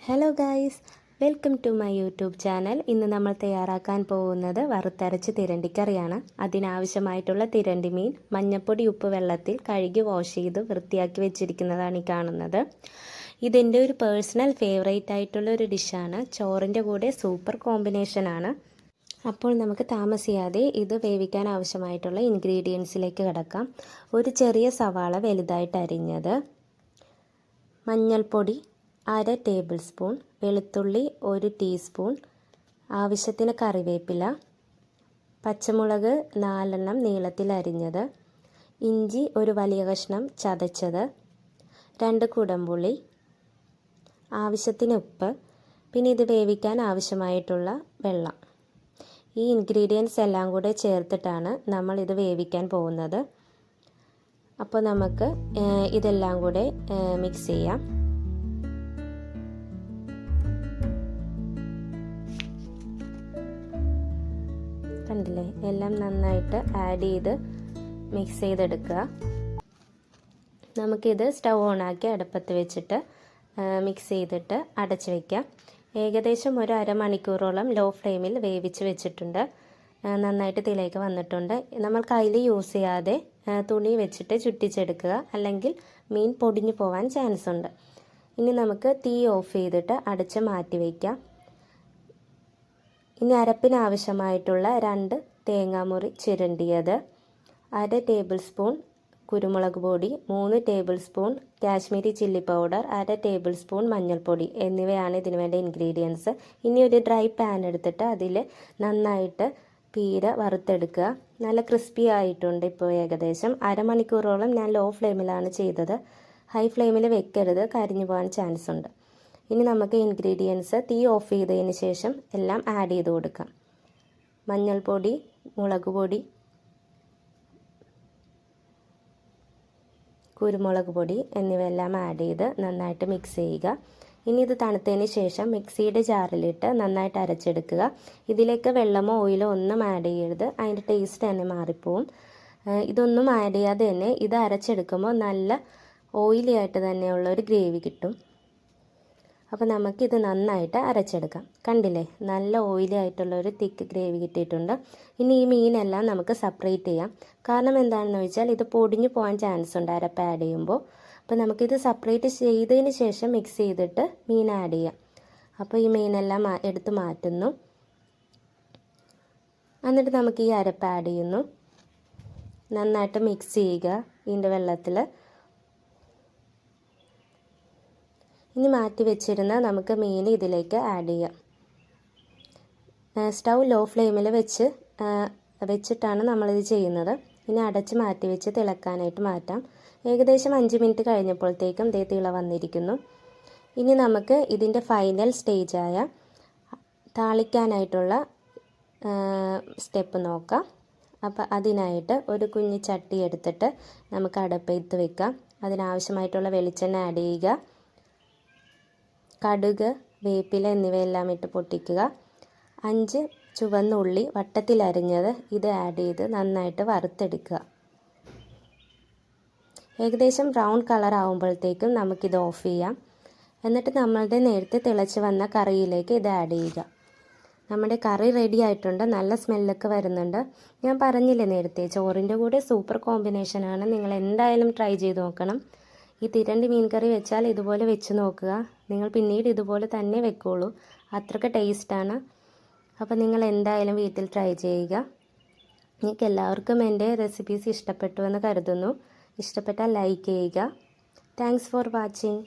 Hello guys welcome to my YouTube channel ഇന്ന് നമ്മൾ തയ്യാറാക്കാൻ പോകുന്നത് വറുത്തരച്ച് തിരണ്ടിക്കറിയാണ്. അതിനാവശ്യമായിട്ടുള്ള തിരണ്ടി മീൻ മഞ്ഞപ്പൊടി ഉപ്പ് വെള്ളത്തിൽ കഴുകി വാഷ് ചെയ്ത് വൃത്തിയാക്കി വെച്ചിരിക്കുന്നതാണ് ഈ കാണുന്നത്. ഇതെന്റെ ഒരു പേഴ്സണൽ ഫേവറേറ്റ് ആയിട്ടുള്ള ഒരു ഡിഷാണ് ചോറിന്റെ കൂടെ സൂപ്പർ കോമ്പിനേഷനാണ് അപ്പോൾ നമുക്ക് താമസിയാതെ ഇത് വേവിക്കാൻ ആവശ്യമായിട്ടുള്ള ഇൻഗ്രീഡിയൻസിലേക്ക് കിടക്കാം. ഒരു ചെറിയ സവാള വലുതായിട്ട് അരിഞ്ഞത് മഞ്ഞൾപ്പൊടി അര ടേബിൾ സ്പൂൺ വെളുത്തുള്ളി ഒരു ടീസ്പൂൺ ആവശ്യത്തിന് കറിവേപ്പില പച്ചമുളക് നാലെണ്ണം നീളത്തിൽ അരിഞ്ഞത് ഇഞ്ചി ഒരു വലിയ കഷ്ണം ചതച്ചത് രണ്ട് കുടംപുളി ആവശ്യത്തിന് ഉപ്പ് പിന്നെ ഇത് വേവിക്കാൻ ആവശ്യമായിട്ടുള്ള വെള്ളം. ഈ ഇൻഗ്രീഡിയൻസ് എല്ലാം കൂടെ ചേർത്തിട്ടാണ് നമ്മൾ ഇത് വേവിക്കാൻ പോകുന്നത്. അപ്പോൾ നമുക്ക് ഇതെല്ലാം കൂടെ മിക്സ് ചെയ്യാം. കണ്ടില്ലേ? എല്ലാം നന്നായിട്ട് ആഡ് ചെയ്ത് മിക്സ് ചെയ്തെടുക്കുക. നമുക്കിത് സ്റ്റൗ ഓൺ ആക്കി അടുപ്പത്ത് വെച്ചിട്ട് മിക്സ് ചെയ്തിട്ട് അടച്ച് വയ്ക്കാം ഏകദേശം ഒരു അരമണിക്കൂറോളം ലോ ഫ്ലെയിമിൽ വേവിച്ച് വെച്ചിട്ടുണ്ട്. നന്നായിട്ട് തിലേക്ക് വന്നിട്ടുണ്ട്. നമ്മൾ കയ്യിൽ യൂസ് ചെയ്യാതെ തുണി വെച്ചിട്ട് ചുറ്റിച്ചെടുക്കുക. അല്ലെങ്കിൽ മീൻ പൊടിഞ്ഞു പോകാൻ ചാൻസ് ഉണ്ട്. ഇനി നമുക്ക് തീ ഓഫ് ചെയ്തിട്ട് അടച്ച് മാറ്റി വയ്ക്കാം ഇനി അരപ്പിന് ആവശ്യമായിട്ടുള്ള രണ്ട് തേങ്ങാമുറി ചിരണ്ടിയത്. അര ടേബിൾ സ്പൂൺ കുരുമുളക് പൊടി മൂന്ന് tablespoon Kashmiri chilli powder അര ടേബിൾ സ്പൂൺ മഞ്ഞൾപ്പൊടി എന്നിവയാണ് ഇതിന് വേണ്ട ഇൻഗ്രീഡിയൻസ്. ഇനി ഒരു ഡ്രൈ പാൻ എടുത്തിട്ട് അതിൽ നന്നായിട്ട് പീര വറുത്തെടുക്കുക. നല്ല ക്രിസ്പി ആയിട്ടുണ്ട് ഇപ്പോൾ ഏകദേശം. അരമണിക്കൂറോളം ഞാൻ ലോ ഫ്ലെയിമിലാണ് ചെയ്തത്. ഹൈ ഫ്ലെയിമിൽ വെക്കരുത് കരിഞ്ഞു പോകാൻ ചാൻസ് ഉണ്ട്. ഇനി നമുക്ക് ഇൻഗ്രീഡിയൻസ് തീ ഓഫ് ചെയ്തതിന് ശേഷം എല്ലാം ആഡ് ചെയ്ത് കൊടുക്കാം. മഞ്ഞൾപ്പൊടി മുളക് പൊടി കുരുമുളക് പൊടി എന്നിവയെല്ലാം ആഡ് ചെയ്ത് നന്നായിട്ട് മിക്സ് ചെയ്യുക. ഇനി ഇത് തണുത്തതിന് ശേഷം മിക്സിയുടെ ജാറിലിട്ട് നന്നായിട്ട് അരച്ചെടുക്കുക. ഇതിലേക്ക് വെള്ളമോ ഓയിലോ ഒന്നും ആഡ് ചെയ്യരുത്. അതിന്റെ ടേസ്റ്റ് തന്നെ മാറിപ്പോവും. ഇതൊന്നും ആഡ് ചെയ്യാതെ തന്നെ ഇത് അരച്ചെടുക്കുമ്പോൾ നല്ല ഓയിലി ആയിട്ട് തന്നെയുള്ള ഒരു ഗ്രേവി കിട്ടും. അപ്പോൾ നമുക്കിത് നന്നായിട്ട് അരച്ചെടുക്കാം. കണ്ടില്ലേ? നല്ല ഓയിലി ആയിട്ടുള്ള ഒരു തിക്ക് ഗ്രേവി കിട്ടിയിട്ടുണ്ട്. ഇനി ഈ മീനെല്ലാം നമുക്ക് സെപ്പറേറ്റ് ചെയ്യാം. കാരണം എന്താണെന്ന് വെച്ചാൽ ഇത് പൊടിഞ്ഞു പോകാൻ ചാൻസ് ഉണ്ട് അരപ്പ് ആഡ് ചെയ്യുമ്പോൾ. അപ്പോൾ നമുക്കിത് സെപ്പറേറ്റ് ചെയ്തതിന് ശേഷം മിക്സ് ചെയ്തിട്ട് മീൻ ആഡ് ചെയ്യാം. അപ്പോൾ ഈ മീനെല്ലാം എടുത്ത് മാറ്റുന്നു. എന്നിട്ട് നമുക്ക് ഈ അരപ്പ് ആഡ് ചെയ്യുന്നു. നന്നായിട്ട് മിക്സ് ചെയ്യുക. ഇതിന്റെ വെള്ളത്തിൽ ഇനി മാറ്റി വെച്ചിരുന്ന നമുക്ക് മീൻ ഇതിലേക്ക് ആഡ് ചെയ്യാം. സ്റ്റൗ ലോ ഫ്ലെയിമിൽ വെച്ച് വെച്ചിട്ടാണ് നമ്മളിത് ചെയ്യുന്നത്. ഇനി അടച്ച് മാറ്റി വെച്ച് തിളക്കാനായിട്ട് മാറ്റാം. ഏകദേശം അഞ്ച് മിനിറ്റ് കഴിഞ്ഞപ്പോഴത്തേക്കും ദേ തിള വന്നിരിക്കുന്നു. ഇനി നമുക്ക് ഇതിന്റെ ഫൈനൽ സ്റ്റേജായ താളിക്കാനായിട്ടുള്ള സ്റ്റെപ്പ് നോക്കാം. അപ്പോൾ അതിനായിട്ട് ഒരു കുഞ്ഞ് ചട്ടി എടുത്തിട്ട് നമുക്ക് അടപ്പത്ത് വെക്കാം. അതിനാവശ്യമായിട്ടുള്ള വെളിച്ചെണ്ണ ആഡ് ചെയ്യുക. കടുക് വേപ്പില എന്നിവയെല്ലാം ഇട്ട് പൊട്ടിക്കുക. അഞ്ച് ചുവന്ന ഉള്ളി വട്ടത്തിൽ അരിഞ്ഞത് ഇത് ആഡ് ചെയ്ത് നന്നായിട്ട് വറുത്തെടുക്കുക. ഏകദേശം ബ്രൗൺ കളർ ആകുമ്പോഴത്തേക്കും നമുക്കിത് ഓഫ് ചെയ്യാം. എന്നിട്ട് നമ്മളുടെ നേരത്തെ തിളച്ച് വന്ന കറിയിലേക്ക് ഇത് ആഡ് ചെയ്യുക. നമ്മുടെ കറി റെഡി ആയിട്ടുണ്ട്. നല്ല സ്മെല്ലൊക്കെ വരുന്നുണ്ട്. ഞാൻ പറഞ്ഞില്ലേ നേരത്തെ ചോറിന്റെ കൂടെ സൂപ്പർ കോമ്പിനേഷനാണ് നിങ്ങൾ എന്തായാലും ട്രൈ ചെയ്ത് നോക്കണം. ഈ തിരണ്ടി മീൻ കറി വെച്ചാൽ ഇതുപോലെ വെച്ച് നോക്കുക. നിങ്ങൾ പിന്നീട് ഇതുപോലെ തന്നെ വെക്കുള്ളൂ അത്രയ്ക്ക് ടേസ്റ്റാണ്. അപ്പോൾ നിങ്ങൾ എന്തായാലും വീട്ടിൽ ട്രൈ ചെയ്യുക. നിങ്ങൾക്ക് എല്ലാവർക്കും എന്റെ റെസിപ്പീസ് ഇഷ്ടപ്പെട്ടു എന്ന് കരുതുന്നു. ഇഷ്ടപ്പെട്ടാൽ ലൈക്ക് ചെയ്യുക. Thanks for watching